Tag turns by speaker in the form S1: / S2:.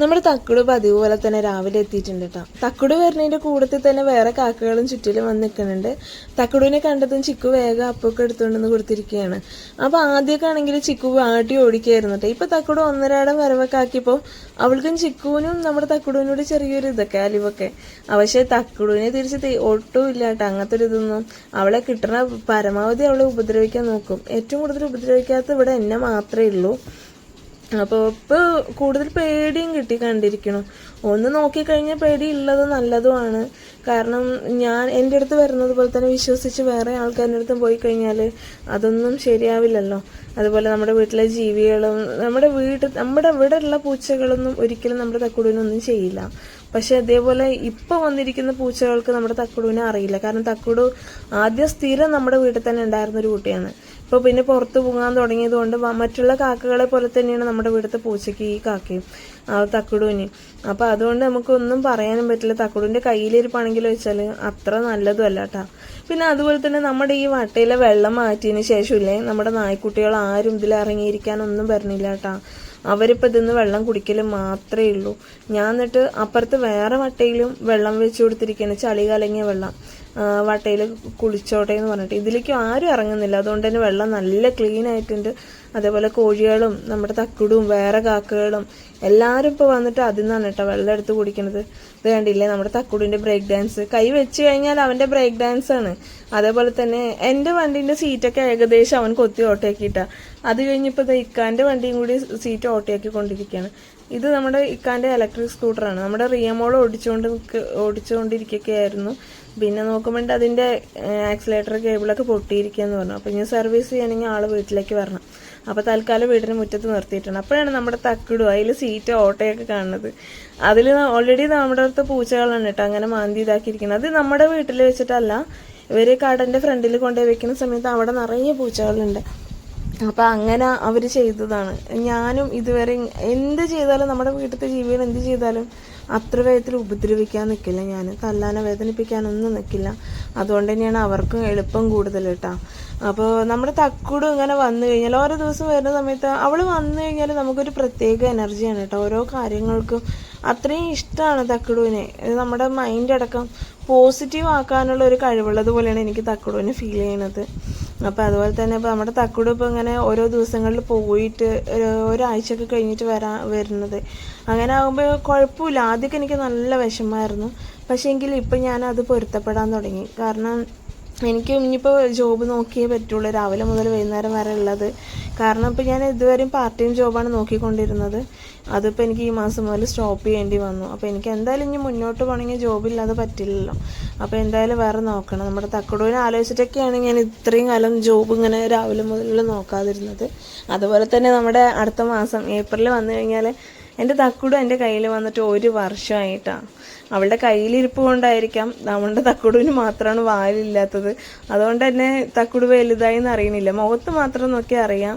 S1: നമ്മുടെ തക്കുട് പതിവ് പോലെ തന്നെ രാവിലെ എത്തിയിട്ടുണ്ട് കേട്ടോ തക്കുട് വരുന്നതിന്റെ കൂടത്തിൽ തന്നെ വേറെ കാക്കകളും ചുറ്റിലും വന്ന് നിൽക്കുന്നുണ്ട്. തക്കുടുവിനെ കണ്ടതും ചിക്കു വേഗം അപ്പൊക്കെ എടുത്തുകൊണ്ടെന്ന് കൊടുത്തിരിക്കുകയാണ്. അപ്പൊ ആദ്യമൊക്കെ ആണെങ്കിൽ ചിക്കു ആട്ടി ഓടിക്കായിരുന്നു കേട്ടോ ഇപ്പൊ തക്കുട് ഒന്നരാടം വരവൊക്കെ ആക്കിയപ്പോൾ അവൾക്കും ചിക്കുവിനും നമ്മുടെ തക്കുടുവിനോട് ചെറിയൊരു ഇതൊക്കെ അലിവൊക്കെ. പക്ഷേ തക്കുടുവിനെ തിരിച്ച് ഒട്ടും ഇല്ല കേട്ടോ അങ്ങനത്തെ ഒരു ഇതൊന്നും അവളെ കിട്ടണ പരമാവധി അവളെ ഉപദ്രവിക്കാൻ നോക്കും. ഏറ്റവും കൂടുതൽ ഉപദ്രവിക്കാത്ത ഇവിടെ എന്നെ മാത്രമേ ഉള്ളൂ. അപ്പോൾ ഇപ്പോൾ കൂടുതൽ പേടിയും കിട്ടി കണ്ടിരിക്കണം. ഒന്ന് നോക്കിക്കഴിഞ്ഞാൽ പേടി ഉള്ളത് നല്ലതുമാണ്. കാരണം ഞാൻ എന്റെ അടുത്ത് വരുന്നത് പോലെ തന്നെ വിശ്വസിച്ച് വേറെ ആൾക്കാരുടെ അടുത്തും പോയി കഴിഞ്ഞാൽ അതൊന്നും ശരിയാവില്ലല്ലോ. അതുപോലെ നമ്മുടെ വീട്ടിലെ ജീവികളും നമ്മുടെ വീട് നമ്മുടെ ഇവിടെ ഉള്ള പൂച്ചകളൊന്നും ഒരിക്കലും നമ്മുടെ തക്കുടുവിനൊന്നും ചെയ്യില്ല. പക്ഷെ അതേപോലെ ഇപ്പൊ വന്നിരിക്കുന്ന പൂച്ചകൾക്ക് നമ്മുടെ തക്കുടുവിനെ അറിയില്ല. കാരണം തക്കുടു ആദ്യം സ്ഥിരം നമ്മുടെ വീട്ടിൽ തന്നെ ഉണ്ടായിരുന്ന ഒരു കുട്ടിയാണ്. ഇപ്പൊ പിന്നെ പുറത്തു പോകാൻ തുടങ്ങിയത് കൊണ്ട് മറ്റുള്ള കാക്കകളെ പോലെ തന്നെയാണ് നമ്മുടെ വീട്ടിലത്തെ പൂച്ചയ്ക്ക് ഈ കാക്കയും ആ തക്കുടുവിന് അപ്പൊ അതുകൊണ്ട് നമുക്കൊന്നും പറയാനും പറ്റില്ല. തക്കുടിന്റെ കയ്യിലിരിപ്പാണെങ്കിൽ വെച്ചാൽ അത്ര നല്ലതും അല്ല കേട്ടാ പിന്നെ അതുപോലെ തന്നെ നമ്മുടെ ഈ വട്ടയിലെ വെള്ളം മാറ്റിയതിന് ശേഷമില്ലേ നമ്മുടെ നായ്ക്കുട്ടികൾ ആരും ഇതിൽ ഇറങ്ങിയിരിക്കാനൊന്നും വരണില്ല കേട്ടാ അവരിപ്പോൾ ഇതിന്ന് വെള്ളം കുടിക്കൽ മാത്രമേ ഉള്ളൂ. ഞാൻ എന്നിട്ട് അപ്പുറത്ത് വേറെ വട്ടയിലും വെള്ളം വെച്ച് കൊടുത്തിരിക്കുകയാണ് ചളി കലങ്ങിയ വെള്ളം. വട്ടയിൽ കുളിച്ചോട്ടെ എന്ന് പറഞ്ഞിട്ട്. ഇതിലേക്ക് ആരും ഇറങ്ങുന്നില്ല. അതുകൊണ്ട് തന്നെ വെള്ളം നല്ല ക്ലീൻ ആയിട്ടുണ്ട്. അതേപോലെ കോഴികളും നമ്മുടെ തക്കുടും വേറെ കാക്കകളും എല്ലാവരും ഇപ്പോൾ വന്നിട്ട് അതിൽ നിന്നാണ് കേട്ടോ വെള്ളം എടുത്ത് കുടിക്കുന്നത് ഇത് കണ്ടില്ലേ? നമ്മുടെ തക്കുടിന്റെ ബ്രേക്ക് ഡാൻസ് കൈ വെച്ച് കഴിഞ്ഞാൽ അവന്റെ ബ്രേക്ക് ഡാൻസ് ആണ്. അതേപോലെ തന്നെ എന്റെ വണ്ടീന്റെ സീറ്റൊക്കെ ഏകദേശം അവൻ കൊത്തി ഓട്ടയാക്കിയിട്ടാണ് അത് കഴിഞ്ഞിപ്പോൾ ഇത് ഇക്കാന്റെ വണ്ടിയും കൂടി സീറ്റ് ഓട്ടയാക്കി കൊണ്ടിരിക്കുകയാണ് ഇത് നമ്മുടെ ഇക്കാന്റെ ഇലക്ട്രിക് സ്കൂട്ടറാണ് നമ്മുടെ റിയമോൾ ഓടിച്ചുകൊണ്ട് ഓടിച്ചുകൊണ്ടിരിക്കുകയായിരുന്നു പിന്നെ നോക്കുമ്പോൾ അതിന്റെ ആക്സിലേറ്റർ കേബിളൊക്കെ പൊട്ടിയിരിക്കുകയെന്ന് പറഞ്ഞു. അപ്പോൾ ഇനി സർവീസ് ചെയ്യണമെങ്കിൽ ആൾ വീട്ടിലേക്ക് വരണം. അപ്പോൾ തൽക്കാലം വീടിന് മുറ്റത്ത് നിർത്തിയിട്ടുണ്ട്. അപ്പോഴാണ് നമ്മുടെ തക്കിടും അതിൽ സീറ്റ് ഓട്ടയൊക്കെ കാണുന്നത്. അതിൽ ഓൾറെഡി നമ്മുടെ അടുത്ത് പൂച്ചകളാണ് കേട്ടോ അങ്ങനെ മാന്തി ഇതാക്കിയിരിക്കുന്നത്. അത് നമ്മുടെ വീട്ടിൽ വെച്ചിട്ടല്ല ഇവർ കടന്റെ ഫ്രണ്ടിൽ കൊണ്ടുപോയി വെക്കുന്ന സമയത്ത് അവിടെ നിറയെ പൂച്ചകളുണ്ട്. അപ്പം അങ്ങനെ അവർ ചെയ്തതാണ്. ഞാനും ഇതുവരെ എന്ത് ചെയ്താലും നമ്മുടെ വീട്ടിലത്തെ ജീവികൾ എന്ത് ചെയ്താലും അത്ര വേഗത്തിൽ ഉപദ്രവിക്കാൻ നിൽക്കില്ല ഞാൻ തല്ലാനോ വേദനിപ്പിക്കാനൊന്നും നിൽക്കില്ല അതുകൊണ്ട് തന്നെയാണ് അവർക്കും എളുപ്പം കൂടുതൽ കേട്ടോ. അപ്പോൾ നമ്മുടെ തക്കുടും ഇങ്ങനെ വന്നു കഴിഞ്ഞാൽ ഓരോ ദിവസം വരുന്ന സമയത്ത് അവൾ വന്നു കഴിഞ്ഞാൽ നമുക്കൊരു പ്രത്യേക എനർജിയാണ് കേട്ടോ. ഓരോ കാര്യങ്ങൾക്കും അത്രയും ഇഷ്ടമാണ് തക്കുടുവിനെ. നമ്മുടെ മൈൻഡ് അടക്കം പോസിറ്റീവ് ആക്കാനുള്ള ഒരു കഴിവുള്ളത് പോലെയാണ് എനിക്ക് തക്കുടുവിനെ ഫീൽ ചെയ്യുന്നത്. അപ്പോൾ അതുപോലെ തന്നെ ഇപ്പോൾ നമ്മുടെ തക്കുട് ഇപ്പോൾ ഇങ്ങനെ ഓരോ ദിവസങ്ങളിൽ പോയിട്ട് ഒരു- ഒരാഴ്ചയൊക്കെ കഴിഞ്ഞിട്ട് വരാ വരുന്നത്. അങ്ങനെ ആകുമ്പോൾ കുഴപ്പമില്ല. ആദ്യമൊക്കെ എനിക്ക് നല്ല വിഷമമായിരുന്നു. പക്ഷേ എങ്കിൽ ഇപ്പം ഞാനത് പൊരുത്തപ്പെടാൻ തുടങ്ങി. കാരണം എനിക്ക് ഇനിയിപ്പോൾ ജോബ് നോക്കിയേ പറ്റുള്ളൂ. രാവിലെ മുതൽ വൈകുന്നേരം വരെ ഉള്ളത്. കാരണം ഇപ്പോൾ ഞാൻ ഇതുവരെയും പാർട്ട് ടൈം ജോബാണ് നോക്കിക്കൊണ്ടിരുന്നത്. അതിപ്പോൾ എനിക്ക് ഈ മാസം മുതൽ സ്റ്റോപ്പ് ചെയ്യേണ്ടി വന്നു. അപ്പോൾ എനിക്ക് എന്തായാലും ഇനി മുന്നോട്ട് പോകണമെങ്കിൽ ജോബില്ലാതെ പറ്റില്ലല്ലോ. അപ്പോൾ എന്തായാലും വേറെ നോക്കണം. നമ്മുടെ തക്കടൂരിനെ ആലോചിച്ചിട്ടൊക്കെയാണ് ഞാൻ ഇത്രയും കാലം ജോബ് ഇങ്ങനെ രാവിലെ മുതൽ നോക്കാതിരുന്നത്. അതുപോലെ തന്നെ നമ്മുടെ അടുത്ത മാസം ഏപ്രിൽ വന്നു കഴിഞ്ഞാൽ എന്റെ തക്കുടു എന്റെ കയ്യിൽ വന്നിട്ട് ഒരു വർഷമായിട്ടാണ് അവളുടെ കയ്യിലിരിപ്പ് കൊണ്ടായിരിക്കാം നമ്മുടെ തക്കുടുവിന് മാത്രമാണ് വാലില്ലാത്തത്. അതുകൊണ്ട് തന്നെ തക്കുടു വലുതായി എന്ന് അറിയണില്ല മുഖത്ത് മാത്രം നോക്കി അറിയാം.